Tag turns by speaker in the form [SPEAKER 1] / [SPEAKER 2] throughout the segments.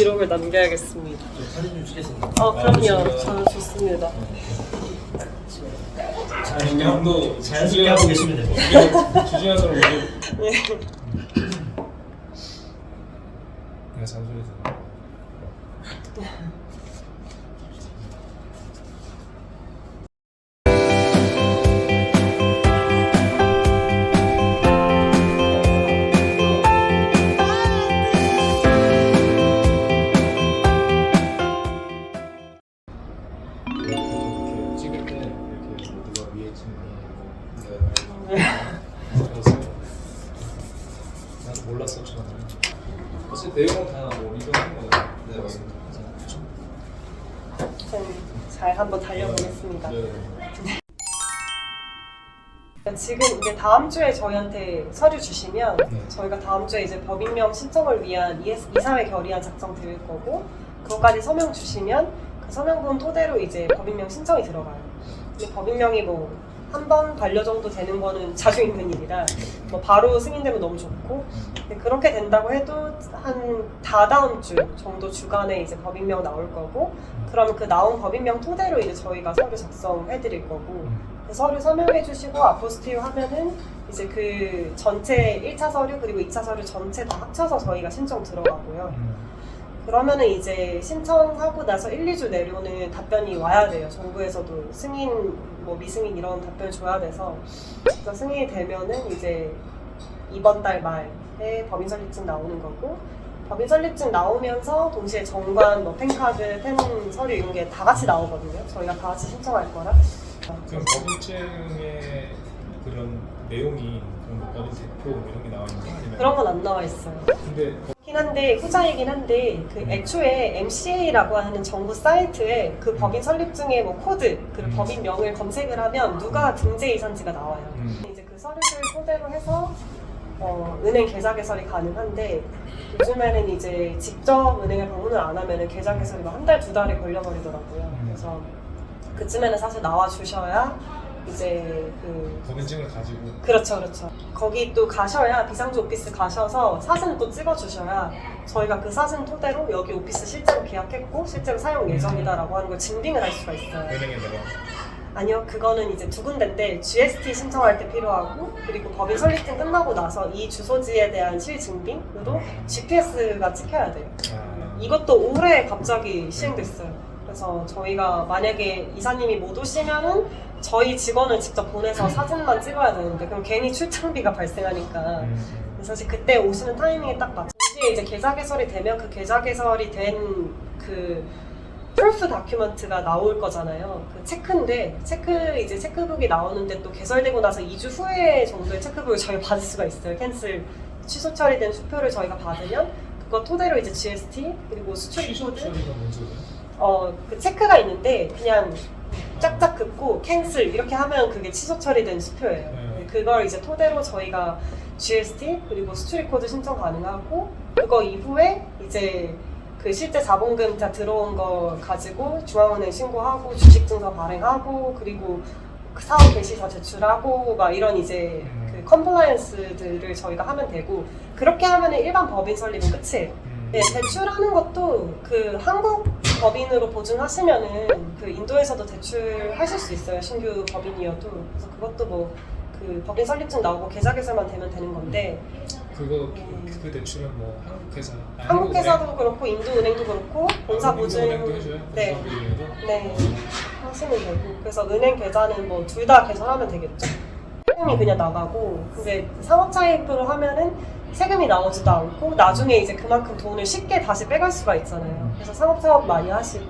[SPEAKER 1] 기록을 남겨야겠습니다.
[SPEAKER 2] 좀 사진 좀 찍겠습니다.
[SPEAKER 1] 어, 그럼요. 저는 좋습니다.
[SPEAKER 2] 자연도 자연스럽게 하고 계시면 됩니다.
[SPEAKER 3] 우리
[SPEAKER 1] 예.
[SPEAKER 3] 내가 잔소리해
[SPEAKER 1] 잘 한번 달려보겠습니다.
[SPEAKER 3] 네.
[SPEAKER 1] 지금 이제 다음 주에 저희한테 서류 주시면
[SPEAKER 3] 네.
[SPEAKER 1] 저희가 다음 주에 이제 법인명 신청을 위한 ES, 이사회 결의안 작성 드릴 거고 그것까지 서명 주시면 그 서명분 토대로 이제 법인명 신청이 들어가요. 근데 법인명이 뭐 한 번 반려 정도 되는 거는 자주 있는 일이라 뭐 바로 승인되면 너무 좋고 근데 그렇게 된다고 해도 한 다다음 주 정도 주간에 이제 법인명 나올 거고 그러면 그 나온 법인명 토대로 이제 저희가 서류 작성해 드릴 거고 그 서류 서명해 주시고 아포스티유 하면은 이제 그 전체 1차 서류 그리고 2차 서류 전체 다 합쳐서 저희가 신청 들어가고요. 그러면은 이제 신청하고 나서 1, 2주 내로는 답변이 와야 돼요. 정부에서도 승인, 뭐 미승인 이런 답변 줘야 돼서 그래서 승인이 되면은 이제 이번 달 말에 법인 설립증 나오는 거고 법인 설립증 나오면서 동시에 정관, 뭐 펜카드, 펜 서류 이런 게 다 같이 나오거든요. 저희가 다 같이 신청할 거라.
[SPEAKER 3] 그럼 법인증에 그런 내용이 그런 뭐 법인 대표 뭐 이런 게 나와 있는 거 아니면
[SPEAKER 1] 그런 건 안 나와 있어요.
[SPEAKER 3] 근데
[SPEAKER 1] 긴 한데 후자이긴 한데 그 애초에 MCA라고 하는 정부 사이트에 그 법인 설립증의 뭐 코드 그
[SPEAKER 3] 음.
[SPEAKER 1] 법인명을 검색을 하면 누가 등재이사인지가 나와요.
[SPEAKER 3] 음.
[SPEAKER 1] 이제 그 서류를 토대로 해서 어, 은행 계좌 개설이 가능한데 요즘에는 이제 직접 은행에 방문을 안 하면은 계좌 개설이 한 달 두 달이 걸려버리더라고요.
[SPEAKER 3] 음.
[SPEAKER 1] 그래서 그쯤에는 사실 나와 주셔야 이제 그
[SPEAKER 3] 법인증을 가지고
[SPEAKER 1] 그렇죠, 그렇죠. 거기 또 가셔야 비상주 오피스 가셔서 사진을 또 찍어 주셔야 저희가 그 사진 토대로 여기 오피스 실제로 계약했고 실제로 사용 예정이다라고 하는 걸 증빙을 할 수가 있어요.
[SPEAKER 3] 은행에 내가
[SPEAKER 1] 아니요, 그거는 이제 두 군데인데 GST 신청할 때 필요하고 그리고 법인 설립증 끝나고 나서 이 주소지에 대한 실증빙으로 GPS가 찍혀야 돼요.
[SPEAKER 3] 아,
[SPEAKER 1] 이것도 올해 갑자기 시행됐어요. 그래서 저희가 만약에 이사님이 못 오시면은 저희 직원을 직접 보내서 사진만 찍어야 되는데 그럼 괜히 출장비가 발생하니까
[SPEAKER 3] 음,
[SPEAKER 1] 사실 그때 오시는 타이밍에 딱 맞춰 동시에 이제 계좌 개설이 되면 그 계좌 개설이 된그 프루프 다큐먼트가 나올 거잖아요. 그 체크인데 체크 이제 체크북이 나오는데 또 개설되고 나서 2주 후에 정도의 체크북을 저희가 받을 수가 있어요. 캔슬 취소 처리된 수표를 저희가 받으면 그거 토대로 이제 GST 그리고 수출
[SPEAKER 3] 취소
[SPEAKER 1] 코드
[SPEAKER 3] 처리가 뭔 소리야?
[SPEAKER 1] 어, 그 체크가 있는데 그냥 짝짝 긋고 캔슬 이렇게 하면 그게 취소 처리된 수표예요.
[SPEAKER 3] 네.
[SPEAKER 1] 그걸 이제 토대로 저희가 GST 그리고 수출 코드 신청 가능하고 그거 이후에 이제 그 실제 자본금 다 들어온 거 가지고 중앙은행 신고하고 주식 증서 발행하고 그리고 그 사업 개시서 제출하고 막 이런 이제 그 컴플라이언스들을 저희가 하면 되고 그렇게 하면 일반 법인 설립은 끝이에요.
[SPEAKER 3] 음.
[SPEAKER 1] 네, 대출하는 것도 그 한국 법인으로 보증하시면은 그 인도에서도 대출하실 수 있어요. 신규 법인이어도. 그래서 그것도 뭐 그 법인 설립증 나오고 계좌 개설만 되면 되는 건데
[SPEAKER 3] 그거
[SPEAKER 1] 음.
[SPEAKER 3] 그 대출은 뭐 한국 회사 아니,
[SPEAKER 1] 한국? 회사도 그렇고 인도 은행도 그렇고 본사 보증
[SPEAKER 3] 은행도 해줘요?
[SPEAKER 1] 네. 네 하시면 되고 그래서 은행 계좌는 뭐 둘 다 개설하면 되겠죠. 세금이 그냥 나가고 근데 상업 차입으로 하면은 세금이 나오지도 않고 나중에 이제 그만큼 돈을 쉽게 다시 빼갈 수가 있잖아요. 그래서 상업 사업 많이 하시고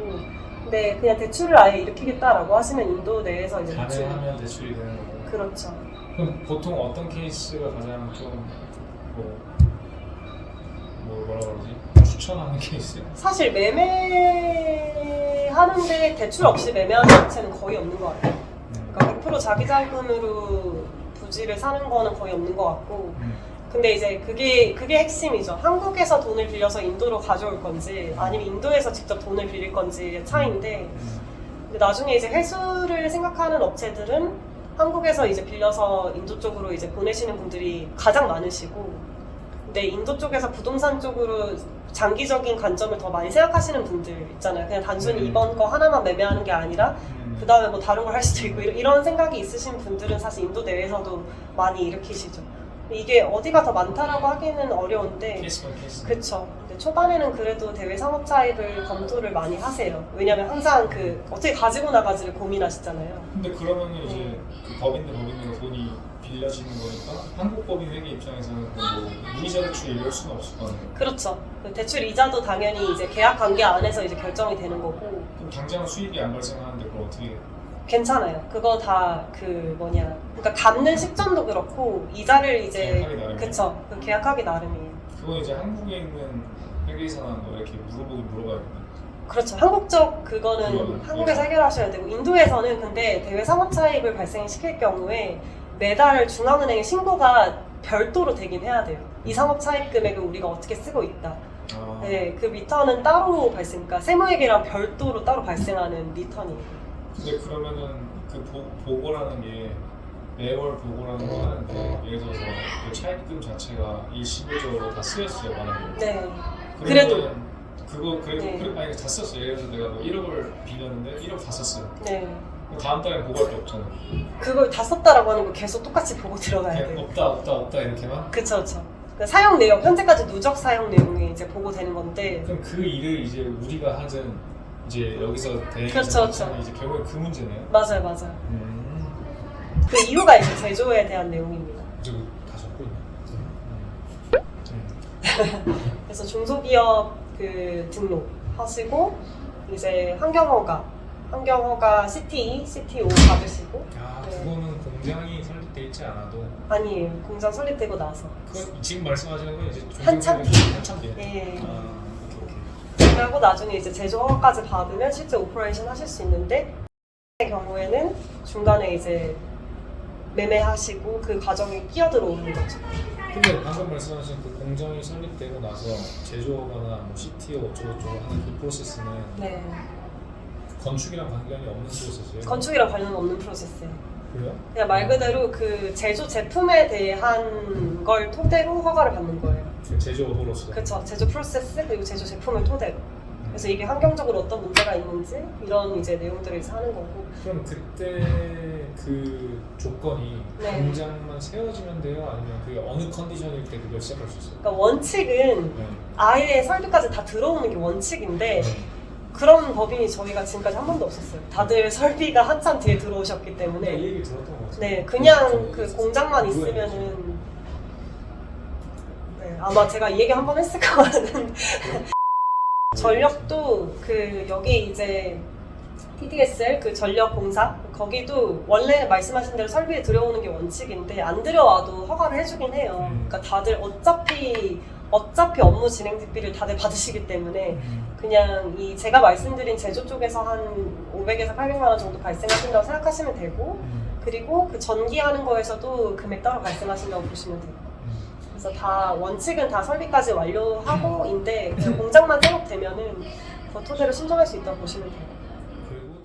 [SPEAKER 1] 근데 그냥 대출을 아예 일으키겠다라고 하시면 인도 내에서 이제 대출
[SPEAKER 3] 가능하면 대출이 되는 거고
[SPEAKER 1] 그렇죠.
[SPEAKER 3] 그럼 보통 어떤 케이스가 가장 좀뭐 뭐 뭐라 그러지 추천하는 케이스?
[SPEAKER 1] 사실 매매하는데 대출 없이 매매하는 업체는 거의 없는 것 같아요.
[SPEAKER 3] 음.
[SPEAKER 1] 그러니까 100% 자기 자금으로 부지를 사는 거는 거의 없는 것 같고
[SPEAKER 3] 음.
[SPEAKER 1] 근데 이제 그게 그게 핵심이죠. 한국에서 돈을 빌려서 인도로 가져올 건지 아니면 인도에서 직접 돈을 빌릴 건지의 차이인데
[SPEAKER 3] 음.
[SPEAKER 1] 근데 나중에 이제 회수를 생각하는 업체들은 한국에서 이제 빌려서 인도 쪽으로 이제 보내시는 분들이 가장 많으시고 근데 인도 쪽에서 부동산 쪽으로 장기적인 관점을 더 많이 생각하시는 분들 있잖아요. 그냥 단순히
[SPEAKER 3] 음.
[SPEAKER 1] 이번 거 하나만 매매하는 게 아니라
[SPEAKER 3] 음.
[SPEAKER 1] 그 다음에 뭐 다른 걸 할 수도 있고 이런 생각이 있으신 분들은 사실 인도 내에서도 많이 일으키시죠. 이게 어디가 더 많다라고 하기는 어려운데
[SPEAKER 3] 케이스 바이 케이스.
[SPEAKER 1] 그쵸. 근데 초반에는 그래도 대외 상업 차입을 검토를 많이 하세요. 왜냐면 항상 그 어떻게 가지고 나가지를 고민하시잖아요.
[SPEAKER 3] 근데 그러면 이제
[SPEAKER 1] 음.
[SPEAKER 3] 그 법인들 법인들가 돈이 빌려지는 거니까 한국 법인 회계 입장에서는 뭐 무이자 대출 이럴 수는 없을 거 아니에요.
[SPEAKER 1] 그렇죠. 그 대출 이자도 당연히 이제 계약 관계 안에서 이제 결정이 되는 거고
[SPEAKER 3] 그럼 당장 수익이 안 발생하는데 그걸 어떻게?
[SPEAKER 1] 괜찮아요. 그거 다 그 뭐냐. 그러니까 갚는 시점도 그렇고 이자를 이제
[SPEAKER 3] 계약하기 나름이에요?
[SPEAKER 1] 그쵸. 그 계약하기 나름이에요.
[SPEAKER 3] 그건 이제 한국에 있는 회계사나 뭐 이렇게 물어보긴 물어봐야겠네.
[SPEAKER 1] 그렇죠. 한국적 그거는
[SPEAKER 3] 그거는,
[SPEAKER 1] 한국에서
[SPEAKER 3] 예.
[SPEAKER 1] 해결하셔야 되고 인도에서는 근데 대외 상업 차입을 발생시킬 경우에 매달 중앙은행에 신고가 별도로 되긴 해야 돼요. 이 상업 차입 금액을 우리가 어떻게 쓰고 있다.
[SPEAKER 3] 아,
[SPEAKER 1] 네, 그 리턴은 따로 발생, 그러니까 세무회계랑 별도로 따로 발생하는 리턴이에요.
[SPEAKER 3] 근데 그러면은 그 보, 보고라는 게 매월 보고라는 거 하는데 예를 들어서 그 차입금 자체가 일시불적으로 다 쓰였어요 만약에
[SPEAKER 1] 네, 그래도.
[SPEAKER 3] 그거 그래도
[SPEAKER 1] 네.
[SPEAKER 3] 그래, 아니 다 썼어요 예를 들어서 내가 뭐 1억을 빌렸는데 1억 다 썼어요
[SPEAKER 1] 네.
[SPEAKER 3] 다음 달에 보고할 게 없잖아
[SPEAKER 1] 그걸 다 썼다라고 하는 거 계속 똑같이 보고 들어가야
[SPEAKER 3] 그냥
[SPEAKER 1] 돼요.
[SPEAKER 3] 없다 없다 없다 이렇게만
[SPEAKER 1] 그쵸, 그쵸. 그 사용 내용, 현재까지 누적 사용 내용이 이제 보고되는 건데,
[SPEAKER 3] 그럼 그 일을 이제 우리가 하든 이제 여기서 대행해서
[SPEAKER 1] 그렇죠, 그렇죠.
[SPEAKER 3] 이제 결국에 그 문제네요
[SPEAKER 1] 맞아요, 맞아요.
[SPEAKER 3] 음
[SPEAKER 1] 그 이유가 이제 제조에 대한 내용입니다.
[SPEAKER 3] 저거 다 적고 있네 음.
[SPEAKER 1] 그래서 중소기업 그 등록 하시고 이제 환경허가, 환경허가 CT, CTO 받으시고
[SPEAKER 3] 아
[SPEAKER 1] 네.
[SPEAKER 3] 그거는 공장이 설립돼 있지 않아도
[SPEAKER 1] 아니에요. 공장 설립되고 나서.
[SPEAKER 3] 그건 지금 말씀하시는 건 이제
[SPEAKER 1] 한참
[SPEAKER 3] 뒤 한참 뒤
[SPEAKER 1] 예.
[SPEAKER 3] 아
[SPEAKER 1] 그리고 나중에 이제 제조 허가까지 받으면 실제 오퍼레이션 하실 수 있는데 의 경우에는 중간에 이제 매매하시고 그 과정에 끼어들어오는 거죠.
[SPEAKER 3] 근데 방금 말씀하신 그 공장이 설립되고 나서 제조업이나 뭐 CTO 어쩌고저쩌고 하는 그 프로세스는
[SPEAKER 1] 네.
[SPEAKER 3] 건축이랑 관련이 없는 프로세스예요?
[SPEAKER 1] 건축이랑 관련 없는 프로세스예요.
[SPEAKER 3] 그래요?
[SPEAKER 1] 그냥 말 그대로 그 제조 제품에 대한 걸 토대로 허가를 받는 거예요.
[SPEAKER 3] 그 제조업으로서
[SPEAKER 1] 그렇죠. 제조 프로세스 그리고 제조 제품을 토대로. 그래서 이게 환경적으로 어떤 문제가 있는지 이런 이제 내용들을 이제 하는 거고.
[SPEAKER 3] 그럼 그때 그 조건이
[SPEAKER 1] 네.
[SPEAKER 3] 공장만 세워지면 돼요? 아니면 그게 어느 컨디션일 때 그걸 시작할 수 있어요?
[SPEAKER 1] 그러니까 원칙은
[SPEAKER 3] 네.
[SPEAKER 1] 아예 설비까지 다 들어오는 게 원칙인데
[SPEAKER 3] 네.
[SPEAKER 1] 그런 법인이 저희가 지금까지 한 번도 없었어요. 다들 설비가 한참 뒤에 들어오셨기 때문에
[SPEAKER 3] 얘기 들었던 것 같아요.
[SPEAKER 1] 네 그냥
[SPEAKER 3] 저는
[SPEAKER 1] 그 공장만 있으면은 네 아마 제가 이 얘기 한 번 했을 것 같은 전력도 그 여기 이제 TDSL 그 전력 공사 거기도 원래 말씀하신 대로 설비에 들여오는 게 원칙인데 안 들여와도 허가를 해주긴 해요.
[SPEAKER 3] 음.
[SPEAKER 1] 그러니까 다들 어차피 어차피 업무 진행 대비를 다들 받으시기 때문에
[SPEAKER 3] 음.
[SPEAKER 1] 그냥 이 제가 말씀드린 제조 쪽에서 한 500에서 800만 원 정도 발생하신다고 생각하시면 되고
[SPEAKER 3] 음.
[SPEAKER 1] 그리고 그 전기하는 거에서도 금액 따로 발생하신다고 보시면 돼요.
[SPEAKER 3] 음.
[SPEAKER 1] 그래서 다 원칙은 다 설비까지 완료하고인데 그 공장만 생업되면은 그 토대로 신청할 수 있다고 보시면 돼요.
[SPEAKER 3] 그리고